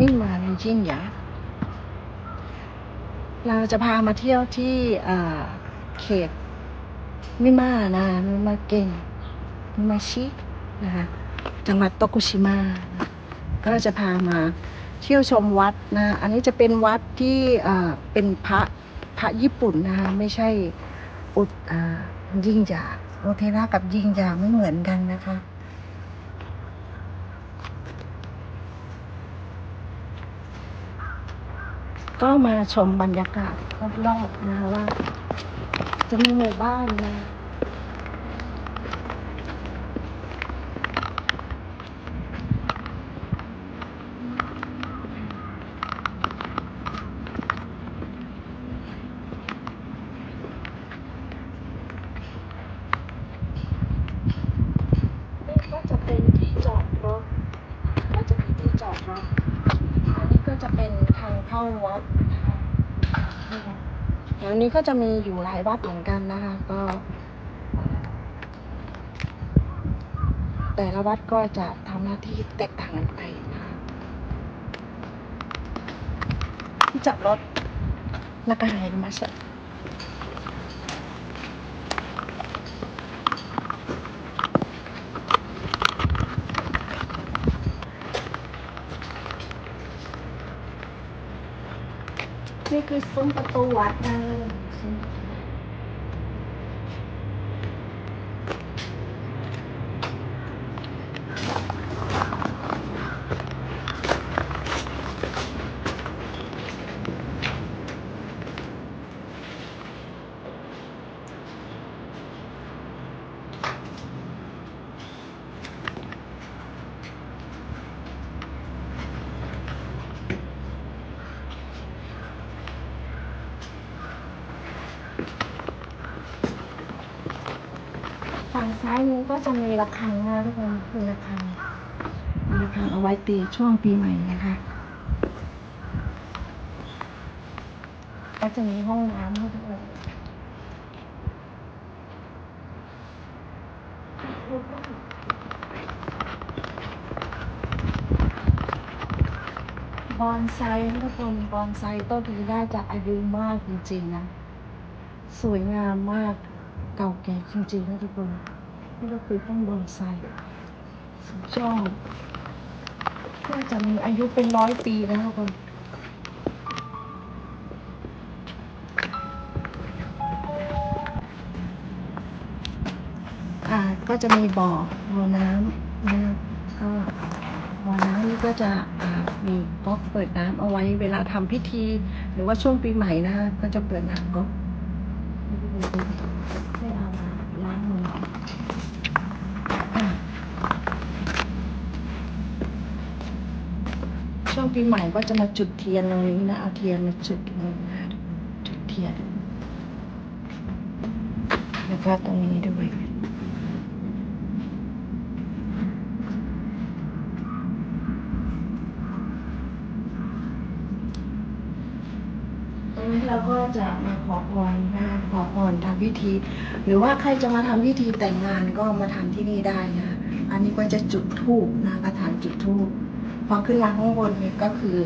นี่มาในยิ่งใหญ่เราจะพามาเที่ยวที่เขตมิมานะมิมาเก่งมิมาชินะคะจังหวัดโตกุชิมะก็จะพามาเที่ยวชมวัดนะ อันนี้จะเป็นวัดที่เป็นพระพระญี่ปุ่นนะคะไม่ใช่อุดอยิ่งใหญ่โอเทระกับยิ่งใหญ่ไม่เหมือนกันนะคะ ก็มาชมบรรยากาศรอบๆนะคะว่าจะมีหมู่บ้านนะ นี่ก็จะเป็นที่จอดรถ ก็จะมีที่จอดรถ อันนี้ก็จะเป็นทางเข้าวัดนะคะแถวนี้ก็จะมีอยู่หลายวัดเหมือนกันนะคะ ก็ แต่ละวัดก็จะทำหน้าที่แตกต่างกันไปนะคะที่จับรถนักการเรียมาสร็จ อซุ้มประตูวัดนะฝั่ง ซ้ายนี้ก็จะมีระฆังนะทุกคนคือระฆังระฆังเอาไว้ตีช่วงปีใหม่นะคะก็จะมีห้องน้ำให้ด้วยบอนไซทุกคนบอนไซต้นนี้น่าจะอายุมากจริงๆนะ สวยงามมากเก่าแก่จริงๆนะทุกคน นี่ก็คือต้นบอนไซสุดยอดน่าจะมีอายุเป็นร้อยปีแล้วทุกคนอ่าก็จะมีบ่อบ่อน้ำนะก็บ่อน้ำนี่ก็จะมีก๊อกเปิดน้ำเอาไว้เวลาทำพิธี หรือว่าช่วงปีใหม่นะคะก็จะเปิดน้ำก๊อกให้เอามาล้างมืออะช่วง ปีใหม่ก็จะมาจุดเทียนตรงนี้นะ เอาเทียนมาจุดนะจุดเทียนแล้วก็ตรงนี้ด้วยตรงนี้เราก็จะมาขอพรนะขอพรทำพิธี หรือว่าใครจะมาทำพิธีแต่งงานก็มาทำที่นี่ได้นะคะอันนี้ก็จะจุดธูปนะกระถางจุดธูป พอขึ้นมาข้างบนเนี่ยก็คือ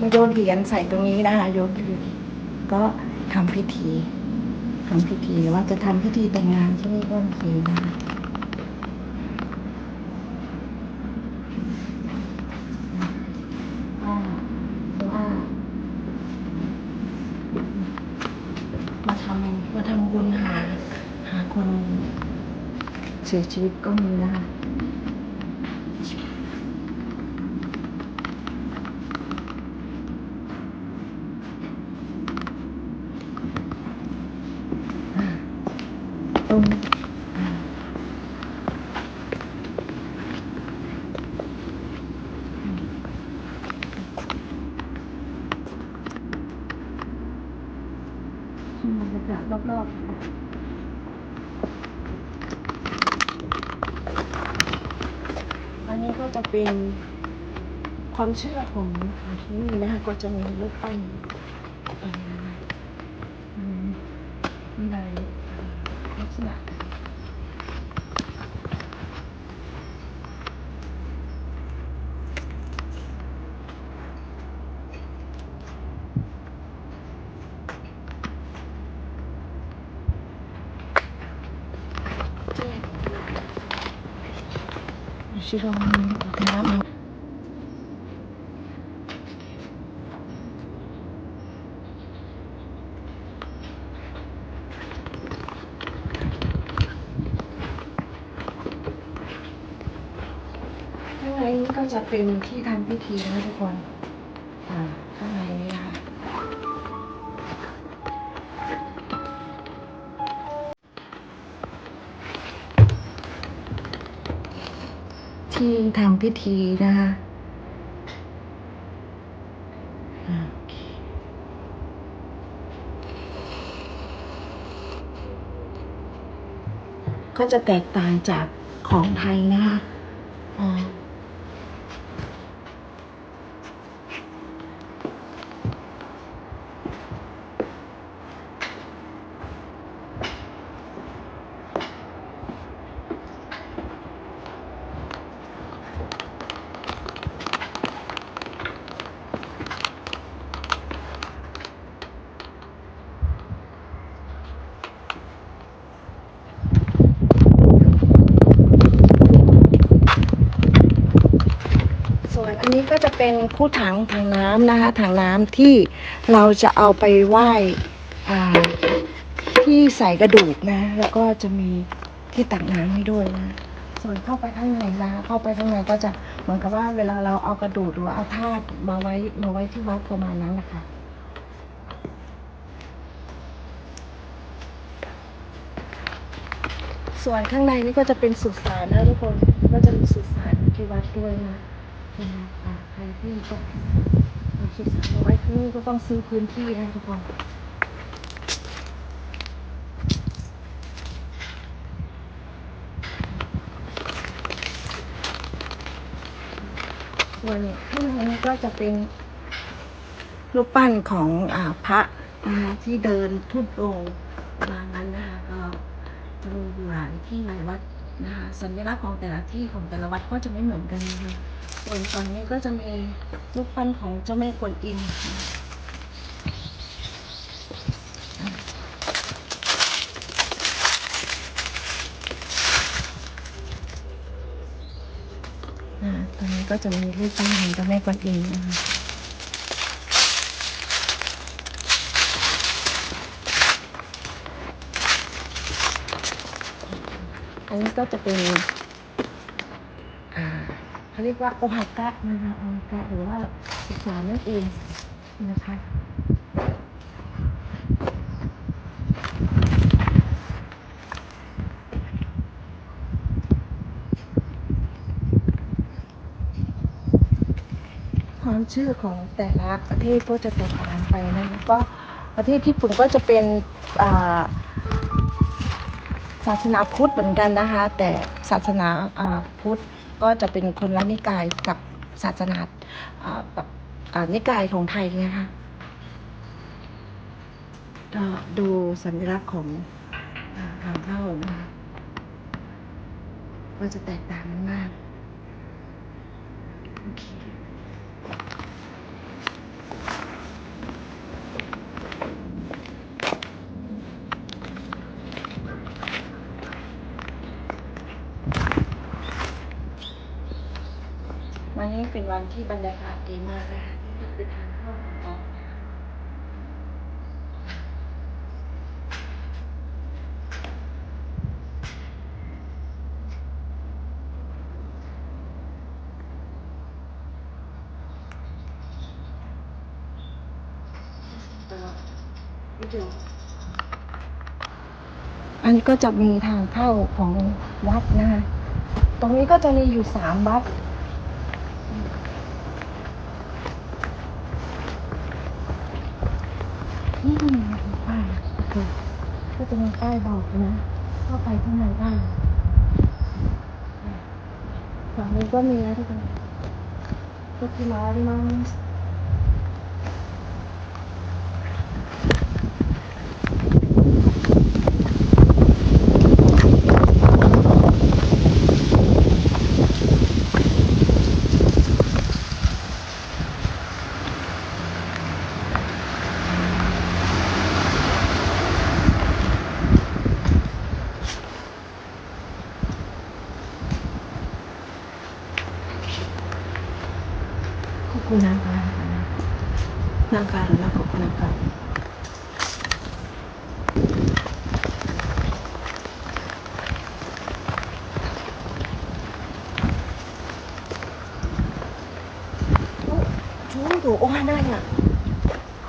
มาโยนเหรียญใส่ตรงนี้นะคะโยนหรียญก็ทำพิธีทำพิธีว่าจะทำพิธีแต่งงานที่นี่ก็โอเคนะคะมาทำมาทำบุญหา เสียชีวิตก็มีนะคะ ตรงอ่าอืมบรรยากาศรอบๆค่ะอันนี้ก็จะ เป็นความเชื่อของที่นี่นะคะก็จะมีรูปปั้นอะไรนะอืมมีหลายลักษณะ 싫어 그냥ข้างในก็จะเป็นที่ทำพิธีนะทุกคน อ่า ข้างในนี้นะ ที่ทำพิธีนะคะก็จะแตกต่างจากของไทยนะคะอ่าส่วนอันนี้ก็จะ เป็นคู่ถังถังน้ำนะคะถังน้ำที่เราจะเอาไปไหว้ที่ใส่กระดูกนะ แล้วก็จะมีที่ตักน้ำให้ด้วยนะส่วนเข้าไปข้างในนะเข้าไปข้างในก็จะเหมือนกับว่าเวลาเราเอากระดูกหรือว่าเอาธาตุมาไว้มาไว้ที่วัดประมาณนั้นนะคะส่วนข้างในนี่ก็จะเป็นสุสานนะทุกคนก็จะมีสุสานที่วัดด้วยนะ นะคะอ่าใครที่ต้องเอาสุสานมาไว้ที่นี่ก็ต้องซื้อพื้นที่นะทุกคนส่วนข้างในนี้ก็จะเป็นรูปปั้นของอาพระนะคะที่เดินทุดงค์ประมาณนั้นนะคะก็จะมีอยู่หลายที่หลายวัด นะคะสัญลักษณ์ของแต่ละที่ของแต่ละวัดก็จะไม่เหมือนกันนะคะส่วนฝั่งนี้ก็จะมีรูปปั้นของเจ้าแม่กวนอิมอ่าตรงนี้ก็จะมีรูปปั้นของเจ้าแม่กวนอิมนะคะ อันนี้ก็จะเป็นเขาเรียกว่าโอฮากะนะคะโอฮากะหรือว่าสุสานนั่นเองนะคะความเชื่อของแต่ละประเทศก็จะแตกต่างไปนะคะก็ประเทศญี่ปุ่นก็จะเป็นอ่า ศาสนาพุทธเหมือนกันนะคะ แต่ศาสนาพุทธก็จะเป็นคนละนิกายกับศาสนาแบบนิกายของไทยนะคะดูสัญลักษณ์ของทางเข้านะคะก็จะแตกต่างกันมากโอเค เป็นวันที่บรรยากาศดีมากนะคะนี่คือทางเข้าของเรานะคะอันนี้ก็จะมีทางเข้าของวัดนะคะ ตรงนี้ก็จะมีอยู่สามวัด นี่ก็มีป้ายคือก็จะมีป้ายบอกนะเข้าไปข้างในได้ฝั่งนี้ก็มีนะทุกคนก็คือมาดิมัง んかあるなここなんか。お花や。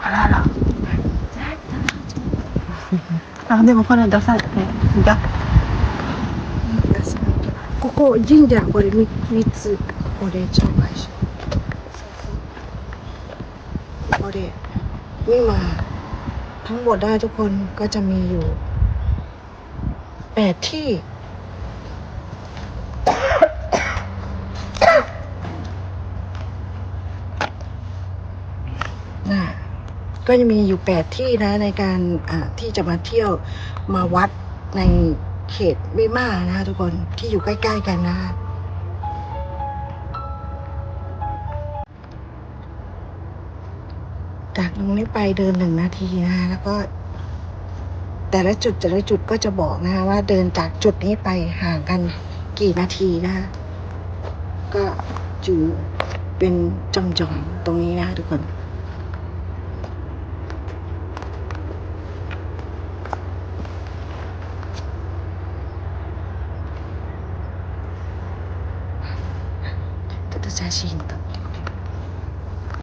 あらら。あでも出さてだ。ここ神社これ三つお礼ちゃしかしこれนี่มา ทั้งหมดได้ทุกคนก็จะมีอยู่แปดที่น่ะก็จะมีอยู่แปดที่นะในการที่จะมาเที่ยวมาวัดในเขตวิมานะคะทุกคนที่อยู่ใกล้ ๆ กันนะคะ จากตรงนี้ไปเดินหนึ่งนาทีนะคะแล้วก็ แต่ละจุดแต่ละจุดก็จะบอกนะคะว่าเดินจากจุดนี้ไปห่างกันกี่นาทีนะคะก็อยู่เป็นจอมๆตรงนี้นะคะทุกคน ちょっと写真撮って。